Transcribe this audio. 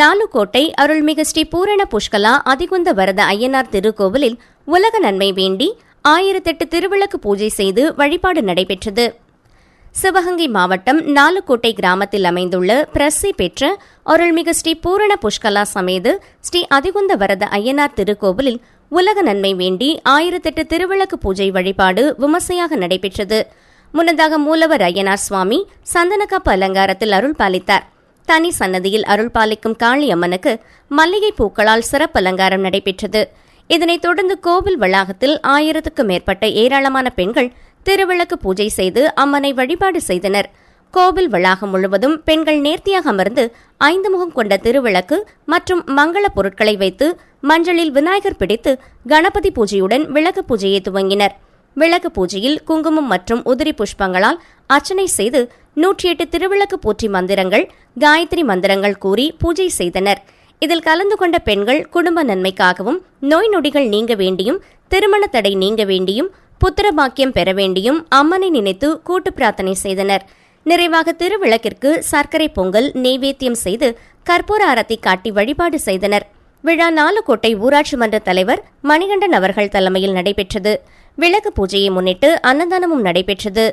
நாலுகோட்டை அருள்மிகு ஸ்ரீ பூரண புஷ்கலா அதிகுந்த வரத ஐயனார் திருக்கோவிலில் உலக நன்மை வேண்டி ஆயிரத்தெட்டு திருவிளக்கு பூஜை செய்து வழிபாடு நடைபெற்றது. சிவகங்கை மாவட்டம் நாலுக்கோட்டை கிராமத்தில் அமைந்துள்ள பிரசி பெற்ற அருள்மிகு ஸ்ரீ பூரண புஷ்கலா சமேது ஸ்ரீ அதிகுந்த வரத ஐயனார் திருக்கோவிலில் உலக நன்மை வேண்டி ஆயிரத்தெட்டு திருவிளக்கு பூஜை வழிபாடு விமர்சையாக நடைபெற்றது. முன்னதாக மூலவர் ஐயனார் சுவாமி சந்தனக்கப்பு அலங்காரத்தில் அருள் பாலித்தார் தனி சன்னதியில் அருள் பாலிக்கும் காளி அம்மனுக்கு மல்லிகை பூக்களால் சிறப்பு அலங்காரம் நடைபெற்றது. இதனைத் தொடர்ந்து கோவில் வளாகத்தில் ஆயிரத்துக்கும் மேற்பட்ட ஏராளமான பெண்கள் திருவிளக்கு பூஜை செய்து அம்மனை வழிபாடு செய்தனர். கோவில் வளாகம் முழுவதும் பெண்கள் நேர்த்தியாக அமர்ந்து ஐந்து முகம் கொண்ட திருவிளக்கு மற்றும் மங்கள பொருட்களை வைத்து மஞ்சளில் விநாயகர் பிடித்து கணபதி பூஜையுடன் விளக்கு பூஜையை துவங்கினர். விளக்கு பூஜையில் குங்குமம் மற்றும் உதிரி புஷ்பங்களால் அர்ச்சனை செய்து நூற்றி எட்டு திருவிளக்கு போற்றி மந்திரங்கள் காயத்ரி மந்திரங்கள் கூறி பூஜை செய்தனர். இதில் கலந்து கொண்ட பெண்கள் குடும்ப நன்மைக்காகவும் நோய் நொடிகள் நீங்க வேண்டியும் திருமண தடை நீங்க வேண்டியும் புத்திர பாக்கியம் பெற வேண்டியும் அம்மனை நினைத்து கூட்டு பிரார்த்தனை செய்தனர். நிறைவாக திருவிளக்கிற்கு சர்க்கரை பொங்கல் நெய்வேத்தியம் செய்து கற்பூர அரத்தி காட்டி வழிபாடு செய்தனர். விழா நாலுக்கோட்டை ஊராட்சி மன்ற தலைவர் மணிகண்டன் அவர்கள் தலைமையில் நடைபெற்றது. விளக்கு பூஜையை முன்னிட்டு அன்னதானமும் நடைபெற்றது.